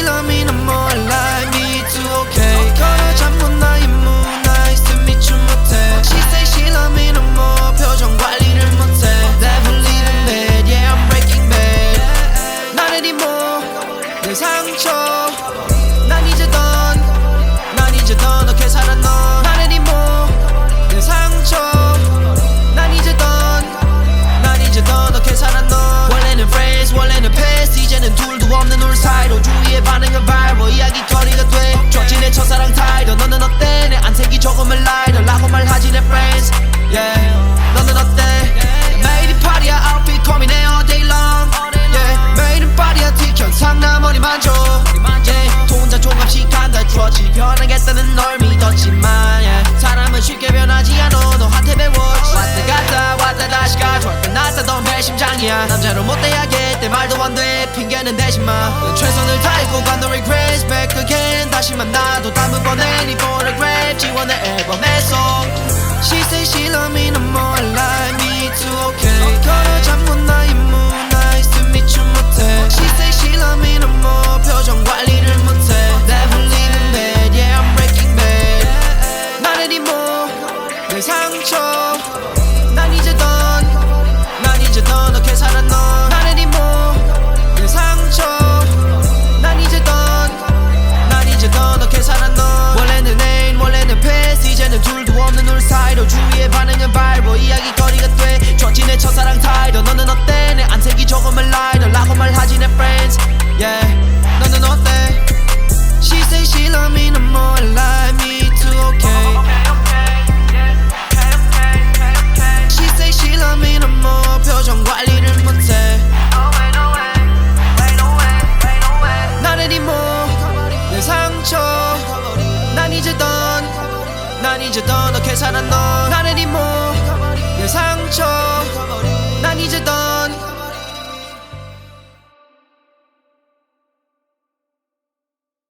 She love me no more like me too okay 걸어 잠못 나의 moon nice to meet you 못해 She say she love me no more 표정 관리를 못해 Never leaving bed yeah I'm breaking bed 나는 이모 내 상처 난 잊었던 난 잊었던 어떻게 살았너 주어질 변하겠다는 널 믿었지만 yeah. 사람은 쉽게 변하지 않아. 너한테 배웠지. 왔다 갔다 왔다 다시 가져왔다 났다던 배심장이야. 남자로 못대하게 내 말도 안돼. 핑계는 대지마. 그 최선을 다했고 간 no regrets back again. 다시 만나도 다음번엔 이번을 grab 지원해 앨범에서. 내 상처. 난 이제 넌난 이제 넌 어떻게 살아 넌. 나는 이모 내 상처. 난 이제 넌난 이제 넌 어떻게 살아 넌. 원래는 애인 원래는 패스. 이제는 둘도 없는 우리 사이로 주위의 반응은 발보 이야기거리가 돼. 좋지 내 첫사랑 타이로 너는 어때? 내 안색이 조금은 라이더 라고 말하지 내 friends 이제 넌 어떻게 살아 넌 나는 이모